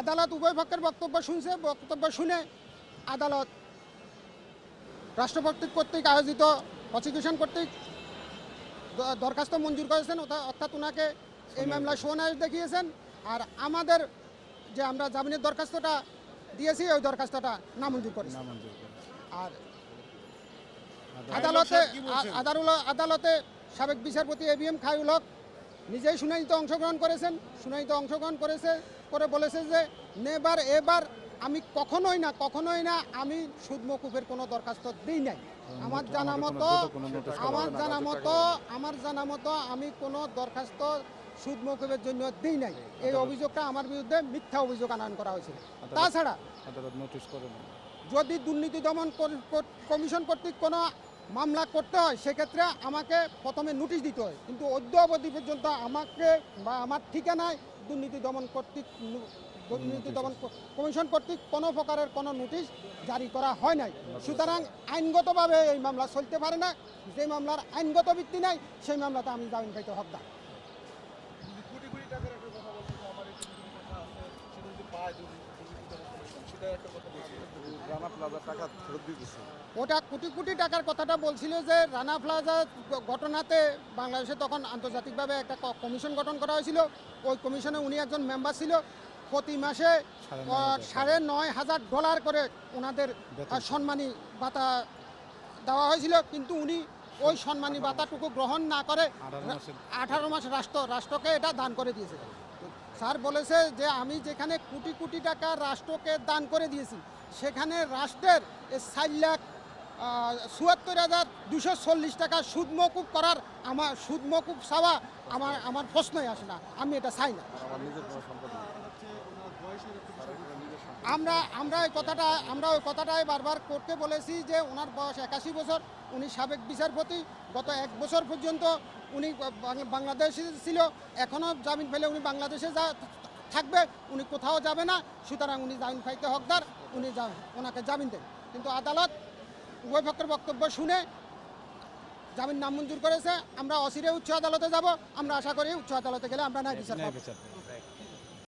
আদালত উভয় পক্ষের বক্তব্য শুনছে বক্তব্য শুনে আদালত রাষ্ট্রপতি কর্তৃক আয়োজিত প্রসিকিউশন কর্তৃক দরখাস্ত মঞ্জুর করেছেন অর্থাৎ ওনাকে এই মামলায় সোনায় দেখিয়েছেন। আর আমাদের যে আমরা জামিনের দরখাস্তটা দিয়েছি ওই দরখাস্তটা নামঞ্জুর করেছি। আর আদালতে আদালতে সাবেক বিচারপতি এ বি এম খায়ুল হক নিজেই শুনানিতে অংশগ্রহণ করেছেন শুনানিতে অংশগ্রহণ করেছে করে বলেছে যে নেবার এবার আমি কখনোই না কখনোই না আমি সুদ মকুফের কোনো দরখাস্ত দিই নাই। আমার জানা মতো আমার জানা মতো আমার জানা মতো আমি কোনো দরখাস্ত সুদ মকুফের জন্য দিই নাই। এই অভিযোগটা আমার বিরুদ্ধে মিথ্যা অভিযোগ আনয়ন করা হয়েছিল তাছাড়া যদি দুর্নীতি দমন কমিশন কর্তৃক কোনো মামলা করতে হয় সেক্ষেত্রে আমাকে প্রথমে নোটিশ দিতে হয়। কিন্তু অদ্য অবধি পর্যন্ত আমাকে বা আমার ঠিকানায় দুর্নীতি দমন কর্তৃক দুর্নীতি দমন কমিশন কর্তৃক কোনো প্রকারের কোনো নোটিশ জারি করা হয় নাই। সুতরাং আইনগতভাবে এই মামলা চলতে পারে না। যে মামলার আইনগত ভিত্তি নাই সেই মামলাতে আমি জামিন পাইতে হকদার। রানা প্লাজা টাকা ফেরত দিয়ে ওটা কোটি কোটি টাকার কথাটা বলছিল যে রানা প্লাজা ঘটনাতে বাংলাদেশে তখন আন্তর্জাতিকভাবে একটা কমিশন গঠন করা হয়েছিল। ওই কমিশনে উনি একজন মেম্বার ছিল। প্রতি মাসে সাড়ে নয় হাজার ডলার করে ওনাদের সম্মানী ভাতা দেওয়া হয়েছিল। কিন্তু উনি ওই সম্মানী ভাতাটুকু গ্রহণ না করে আঠারো মাস রাষ্ট্র রাষ্ট্রকে এটা দান করে দিয়েছে। স্যার বলেছে যে আমি যেখানে কোটি কোটি টাকা রাষ্ট্রকে দান করে দিয়েছি, সেখানে রাষ্ট্রের চার লাখ চুয়াত্তর হাজার দুশো চল্লিশ টাকা সুদ মকুব করার আমার, সুদ মকুব চাওয়া আমার আমার প্রশ্নই আসে না। আমি এটা চাই না। আমার নেই আমরা ওই কথাটা আমরা ওই কথাটাই বারবার করতে বলেছি যে ওনার বয়স একাশি বছর উনি সাবেক বিচারপতি গত এক বছর পর্যন্ত উনি বাংলাদেশে ছিল এখনও জামিন পেলে উনি বাংলাদেশে যা থাকবে উনি কোথাও যাবে না সুতরাং উনি জামিন পাইতে হকদার উনি ওনাকে জামিন দেন কিন্তু আদালত উভয় পক্ষের বক্তব্য শুনে জামিন নামঞ্জুর করেছে আমরা অচিরে উচ্চ আদালতে যাব আমরা আশা করি উচ্চ আদালতে গেলে আমরা ন্যায় বিচার ন্যায় বিচার পাবো।